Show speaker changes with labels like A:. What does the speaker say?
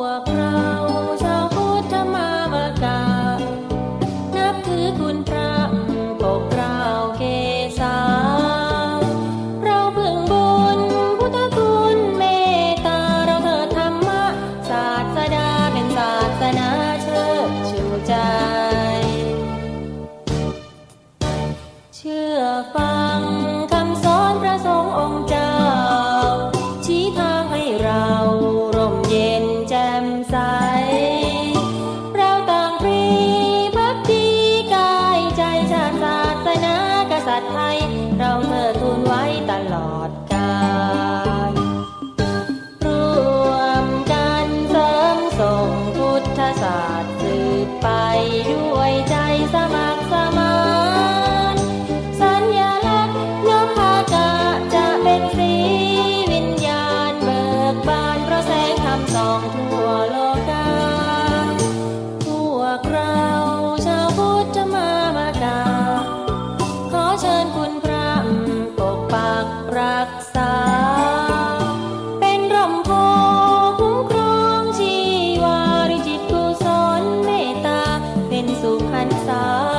A: วกเราชาวพุทธมามากานับถือคุณพระ อดกายรวมกันเสริมส่งพุทธศาสตร์สืบไปด้วยใจสมัครักษา เป็นร่มโพคุ้มครองชีวาด้จิตกุศลเมตตา เป็นสุพรรณสา